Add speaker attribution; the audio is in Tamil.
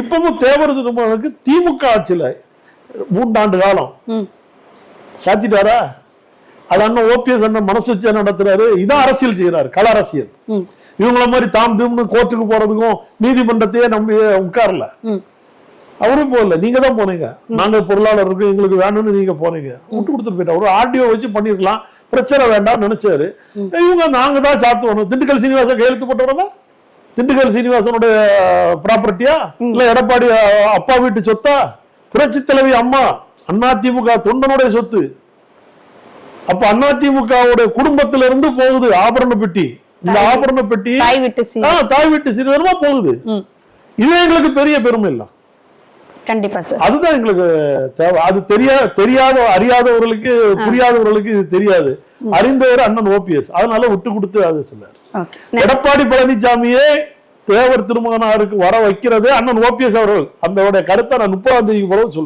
Speaker 1: இப்பவும் தேவர் திருமணத்துக்கு திமுக ஆட்சியில மூன்றாண்டு காலம். சாத்திட்டாரா? அது அண்ணன் ஓபிஎஸ் அண்ணன் மனசு வச்சு நடத்துறாரு? இதான் அரசியல் செய்யறாரு கள அரசியல். இவங்கள மாதிரி தாம் தூம்னு கோர்ட்டுக்கு போறதுக்கும் நீதிமன்றத்தையே நம்பி உட்காரல. அவரும் போகல. நீங்க தான் போனீங்க. நாங்க பொருளாளர் இருக்கு எங்களுக்கு வேணும்னு நீங்க போனீங்க. விட்டு கொடுத்துட்டு போயிட்டா ஒரு ஆர்டிஓ வச்சு பண்ணிருக்கலாம். பிரச்சனை வேண்டாம்னு நினைச்சாரு. இவங்க நாங்க தான் சாத்துவணும். திண்டுக்கல் சீனிவாசன் கையெழுத்து போட்டவங்க திண்டுக்கல் சீனிவாசனுடைய ப்ராப்பர்ட்டியா இல்ல எடப்பாடி அப்பா வீட்டு சொத்தா? புரட்சி தலைவி அம்மா அதிமுக தொண்டனுடைய சொத்து. அப்ப அதிமுகவுடைய குடும்பத்தில இருந்து போகுது ஆபரண பெட்டி. இந்த ஆபரண பெட்டி
Speaker 2: தாய் விட்டு சீ
Speaker 1: ஆ, தாய் வீட்டு சிறுவனமா போகுது. இது எங்களுக்கு பெரிய பெருமை இல்லை.
Speaker 2: கண்டிப்பா சார்
Speaker 1: அதுதான் எங்களுக்கு தேவை. அது தெரியா தெரியாத அறியாதவர்களுக்கு புரியாதவர்களுக்கு இது தெரியாது. அறிந்தவர் அண்ணன் ஓபிஎஸ். அதனால விட்டு கொடுத்து அது சொன்னார் எடப்பாடி பழனிசாமியே தேவர் திருமகனாருக்கு வர வைக்கிறதே அண்ணன் ஓபிஎஸ் அவர்கள். அந்த கருத்தை நான் முப்பதாம் தேதிக்கு பிறகு சொல்றேன்.